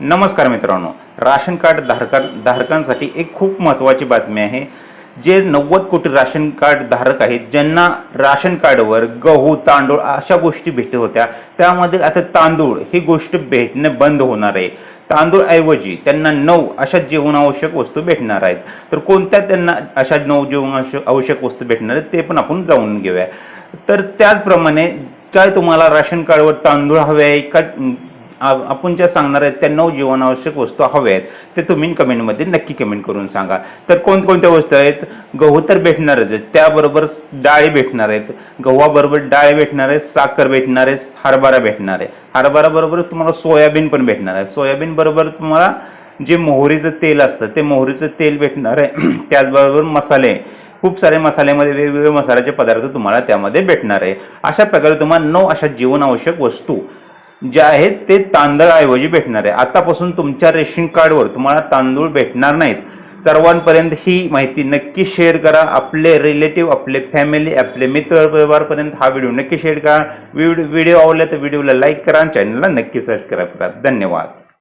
नमस्कार मित्रांनो. Ration card धारका धारकांसाठी एक खूप महत्त्वाची बातमी आहे. जे नव्वद कोटी राशन कार्ड धारक आहेत ज्यांना राशन कार्डवर गहू तांदूळ अशा गोष्टी भेटत होत्या त्यामध्ये आता तांदूळ ही गोष्ट भेटणं बंद होणार आहे. तांदूळऐवजी त्यांना नऊ अशा जीवनावश्यक वस्तू भेटणार आहेत. तर कोणत्या त्यांना अशा नऊ जीवनावश्यक आवश्यक वस्तू भेटणार आहेत ते पण आपण जाऊन घेऊया. तर त्याचप्रमाणे काय तुम्हाला राशन कार्डवर तांदूळ हवे आहे का? आपण ज्या सांगणार आहेत त्या नऊ जीवनावश्यक वस्तू हव्या आहेत ते तुम्ही कमेंटमध्ये नक्की कमेंट करून सांगा. तर कोणकोणत्या वस्तू आहेत? गहू तर भेटणारच आहेत त्याबरोबर डाळी भेटणार आहेत. गव्हाबरोबर डाळ भेटणार आहे साखर भेटणार आहे हरभरा भेटणार आहे. हरभराबरोबर तुम्हाला सोयाबीन पण भेटणार आहे. सोयाबीन बरोबर तुम्हाला जे मोहरीचं तेल असतं ते मोहरीचं तेल भेटणार आहे. त्याचबरोबर मसाले. खूप सारे मसाल्यामध्ये वेगवेगळे मसाल्याचे पदार्थ तुम्हाला त्यामध्ये भेटणार आहे. अशा प्रकारे तुम्हाला नऊ अशा जीवनावश्यक वस्तू जे आहेत ते तांदळाऐवजी भेटणार आहे. आतापासून तुमच्या रेशन कार्डवर तुम्हाला तांदूळ भेटणार नाहीत. सर्वांपर्यंत ही माहिती नक्की शेअर करा. आपले रिलेटिव्ह आपले फॅमिली आपले मित्र परिवारपर्यंत हा व्हिडिओ नक्की शेअर करा. व्हिडिओ व्हिडिओ आवडला तर व्हिडिओला लाईक करा आणि चॅनलला नक्की सबस्क्राईब करा. धन्यवाद.